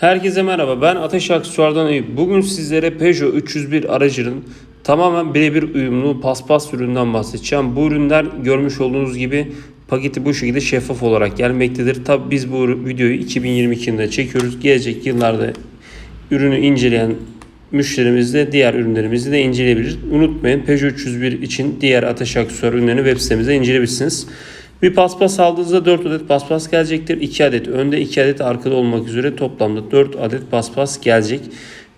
Herkese merhaba ben Ateş Aksesuar'dan Eyüp. Bugün sizlere Peugeot 301 aracının tamamen birebir uyumlu paspas üründen bahsedeceğim. Bu ürünler görmüş olduğunuz gibi paketi bu şekilde şeffaf olarak gelmektedir. Tabi biz bu videoyu 2022 yılında çekiyoruz. Gelecek yıllarda ürünü inceleyen müşterimiz de diğer ürünlerimizi de inceleyebilir. Unutmayın Peugeot 301 için diğer Ateş Aksesuar ürünlerini web sitemizde inceleyebilirsiniz. Bir paspas aldığınızda 4 adet paspas gelecektir. 2 adet önde 2 adet arkada olmak üzere toplamda 4 adet paspas gelecek.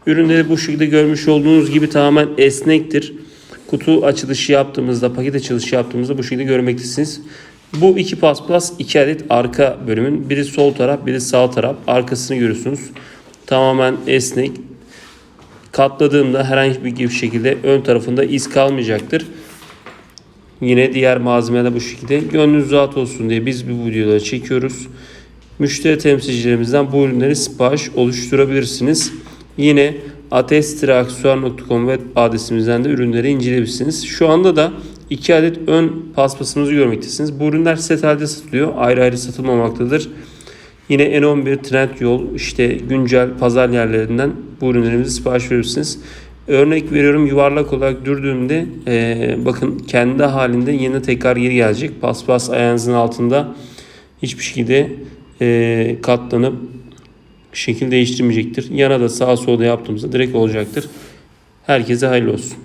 Ürünleri bu şekilde görmüş olduğunuz gibi tamamen esnektir. Kutu açılışı yaptığımızda, paket açılışı yaptığımızda bu şekilde görmektesiniz. Bu iki paspas 2 adet arka bölümün. Biri sol taraf, biri sağ taraf. Arkasını görüyorsunuz. Tamamen esnek. Katladığımda herhangi bir şekilde ön tarafında iz kalmayacaktır. Yine diğer malzemeler bu şekilde. Gönlünüz rahat olsun diye biz bu videoları çekiyoruz. Müşteri temsilcilerimizden bu ürünleri sipariş oluşturabilirsiniz. Yine atestiraksuar.com web adresimizden de ürünleri inceleyebilirsiniz. Şu anda da 2 adet ön paspasımızı görmektesiniz. Bu ürünler set halde satılıyor. Ayrı ayrı satılmamaktadır. Yine N11 Trendyol işte güncel pazar yerlerinden bu ürünlerimizi sipariş verebilirsiniz. Örnek veriyorum yuvarlak olarak dürdüğümde e, bakın kendi halinde yine tekrar geri gelecek. Paspas ayağınızın altında hiçbir şekilde e, katlanıp şekil değiştirmeyecektir. Yana da sağa sola yaptığımızda direkt olacaktır. Herkese hayırlı olsun.